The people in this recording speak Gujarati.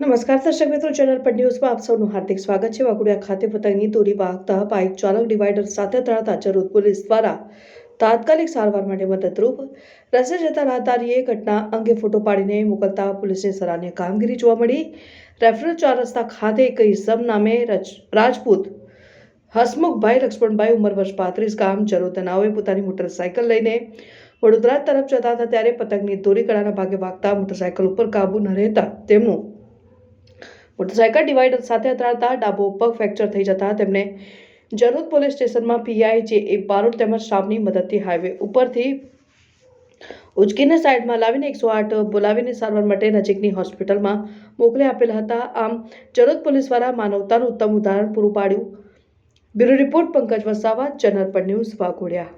નમસ્કાર દર્શક મિત્રો ચેનલ પર ન્યૂઝમાં આપ સૌનું હાર્દિક સ્વાગત છે. વાઘોડિયા ખાતે પતંગની દોરી વાગતા બાઇક ચાલક ડિવાઈડર સાથે તળાતા ચરોદ પોલીસ દ્વારા તાત્કાલિક સારવાર માટે મદદરૂપ રસ્તે જતા રાહદારીએ ઘટના અંગે ફોટો પાડીને મોકલતા પોલીસની સરાહનીય કામગીરી જોવા મળી. રેફરલ ચાર રસ્તા ખાતે એક ઇસમ નામે રજ- રાજપૂત હસમુખભાઈ લક્ષ્મણભાઈ ઉંમર વર્ષ પાંત્રીસ ગામ ચરોતનાઓએ પોતાની મોટરસાયકલ લઈને વડોદરા તરફ જતા હતા, ત્યારે પતંગની દોરી કળાના ભાગે વાગતા મોટરસાયકલ ઉપર કાબુ ન રહેતા તેમનું મોટરસાયકલ ડિવાઈડર સાથે અથડાતા ડાબો પગ ફ્રેક્ચર થઈ જતા તેમને જરોદ પોલીસ સ્ટેશનમાં પીઆઈ જે એ બારોટ તેમજ સ્ટાફની મદદથી હાઈવે ઉપરથી ઉચકીને સાઈડમાં લાવીને એકસો આઠ બોલાવીને સારવાર માટે નજીકની હોસ્પિટલમાં મોકલી આપેલા હતા. આમ જરોદ પોલીસ દ્વારા માનવતાનું ઉત્તમ ઉદાહરણ પૂરું પાડ્યું. Bureau report Pankaj Vasava, channel પર ન્યૂઝ વાઘોડિયા.